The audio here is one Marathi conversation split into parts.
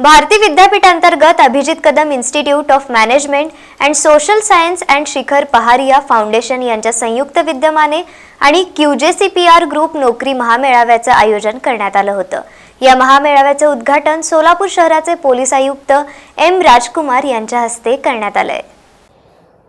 भारती विद्यापीठांतर्गत Abhijit Kadam institute of management and social science and Shikhar Paharia foundation यांच्या संयुक्त विद्यमाने आणि QJ C P R group नोकरी महामेळाव्याचं आयोजन करण्यात आलं होतं. या महामेळाव्याचे उद्घाटन सोलापूर शहराचे पोलीस आयुक्त एम राजकुमार यांच्या हस्ते करण्यात आलं आहे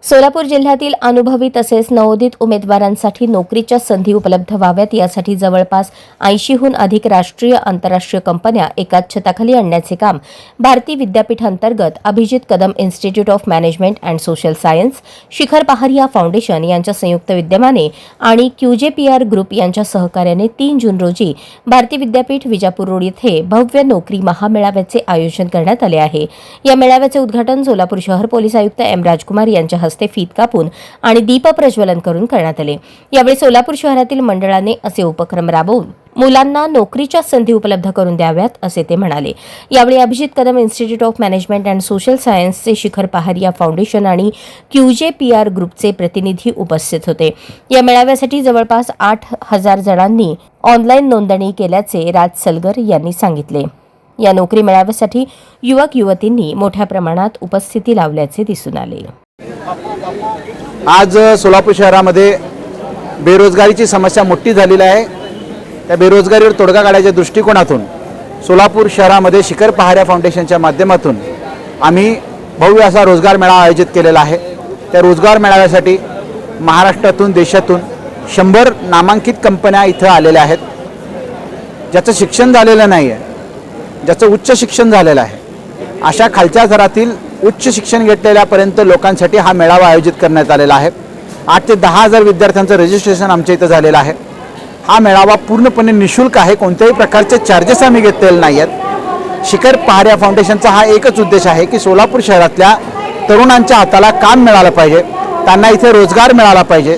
सोलापूर जिल्ह्यातील अनुभवी तसेच नवोदित उमेदवारांसाठी नोकरीच्या संधी उपलब्ध व्हाव्यात यासाठी जवळपास ऐंशीहून अधिक राष्ट्रीय आंतरराष्ट्रीय कंपन्या एकाच छताखाली आणण्याचे काम भारती विद्यापीठांतर्गत Abhijit Kadam institute of management and social science Shikhar Pahariya foundation यांच्या संयुक्त विद्यमाने आणि क्यूजेपीआर ग्रुप यांच्या सहकार्याने तीन जून रोजी भारती विद्यापीठ विजापूर रोड येथे भव्य नोकरी महामेळाव्याचे आयोजन करण्यात आले आहे. या मेळाव्याचे उद्घाटन सोलापूर शहर पोलीस आयुक्त एम राजकुमार यांच्या हस्ते फीत कापून आणि दीप प्रज्वलन करून करण्यात आले. यावेळी सोलापूर शहरातील मंडळाने असे उपक्रम राबवून मुलांना नोकरीच्या संधी उपलब्ध करून द्याव्यात असे ते म्हणाले. यावेळी Abhijit Kadam institute of management and social सायन्सचे Shikhar Paharia foundation आणि क्यूजे पी आर ग्रुपचे प्रतिनिधी उपस्थित होते. या मेळाव्यासाठी जवळपास आठ हजार जणांनी ऑनलाईन नोंदणी केल्याचे राज सलगर यांनी सांगितले. या नोकरी मेळाव्यासाठी युवक युवतींनी मोठ्या प्रमाणात उपस्थिती लावल्याचे दिसून आले. आज सोलापूर शहरामध्ये बेरोजगारीची समस्या मोठी झालेली आहे. त्या बेरोजगारीवर तोडगा काढायच्या दृष्टिकोनातून सोलापूर शहरामध्ये शिखर पहाऱ्या फाउंडेशनच्या माध्यमातून आम्ही भव्य असा रोजगार मेळावा आयोजित केलेला आहे. त्या रोजगार मेळाव्यासाठी महाराष्ट्रातून देशातून शंभर नामांकित कंपन्या इथं आलेल्या आहेत. ज्याचं शिक्षण झालेलं नाही आहे ज्याचं उच्च शिक्षण झालेलं आहे अशा खालच्या थरातील उच्च शिक्षण घेतलेल्यापर्यंत लोकांसाठी हा मेळावा आयोजित करण्यात आलेला आहे. आठ ते दहा हजार विद्यार्थ्यांचं रजिस्ट्रेशन आमच्या इथं झालेलं आहे. हा मेळावा पूर्णपणे निशुल्क आहे. कोणत्याही प्रकारचे चार्जेस आम्ही घेतलेले नाही आहेत. शिखर पहाऱ्या फाउंडेशनचा हा एकच उद्देश आहे की सोलापूर शहरातल्या तरुणांच्या हाताला काम मिळालं पाहिजे. त्यांना इथे रोजगार मिळाला पाहिजे.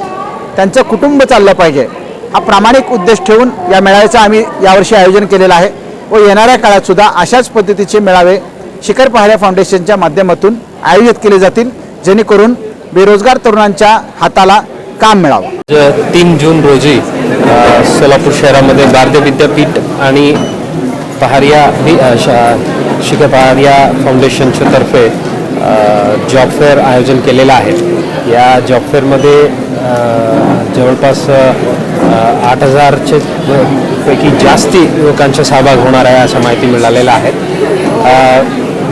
त्यांचं कुटुंब चाललं पाहिजे. हा प्रामाणिक उद्देश ठेवून या मेळाव्याचं आम्ही यावर्षी आयोजन केलेलं आहे. व येणाऱ्या काळात सुद्धा अशाच पद्धतीचे मेळावे शिखर पहाड्या फाउंडेशनच्या माध्यमातून आयोजित केले जातील जेणेकरून बेरोजगार तरुणांच्या हाताला काम मिळावं. तीन जून रोजी सोलापूर शहरामध्ये भारतीय विद्यापीठ आणि पहारिया श- शिखर पहारिया फाउंडेशनच्या तर्फे जॉब फेअर आयोजन केलेलं आहे. या जॉब फेअरमध्ये जवळपास आठ हजारचे पैकी जास्ती लोकांचा सहभाग होणार आहे असं माहिती मिळालेलं आहे.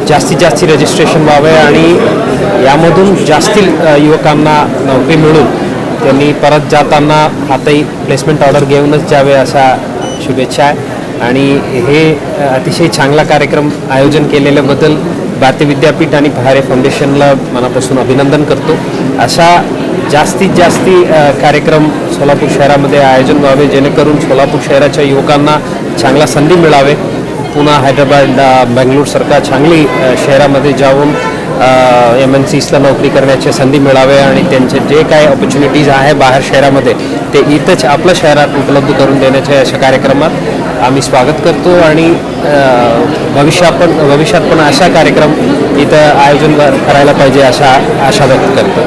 जास्तीत जास्त रजिस्ट्रेशन व्हावे आणि यामधून जास्ती युवकांना नोकरी मिळून त्यांनी परत जाताना आताही प्लेसमेंट ऑर्डर घेऊनच जावे अशा शुभेच्छा आहे. आणि हे अतिशय चांगला कार्यक्रम आयोजन केलेल्याबद्दल भारतीय विद्यापीठ आणि भारे फाउंडेशनला मनापासून अभिनंदन करतो. अशा जास्तीत जास्ती कार्यक्रम सोलापूर शहरामध्ये आयोजन व्हावे जेणेकरून सोलापूर शहराच्या युवकांना चांगला संधी मिळावे. पुन्हा हैदराबाद बेंगलोरसारख्या चांगली शहरामध्ये जाऊन एम एन सीसला नोकरी करण्याची संधी मिळावे आणि त्यांचे जे काही ऑपॉर्च्युनिटीज आहे बाहेर शहरामध्ये ते इथंच आपल्या शहरात उपलब्ध करून देण्याच्या अशा कार्यक्रमात आम्ही स्वागत करतो आणि अ, पण भविष्यात पण अशा कार्यक्रम इथं आयोजन करायला पाहिजे अशा आशा व्यक्त करतो.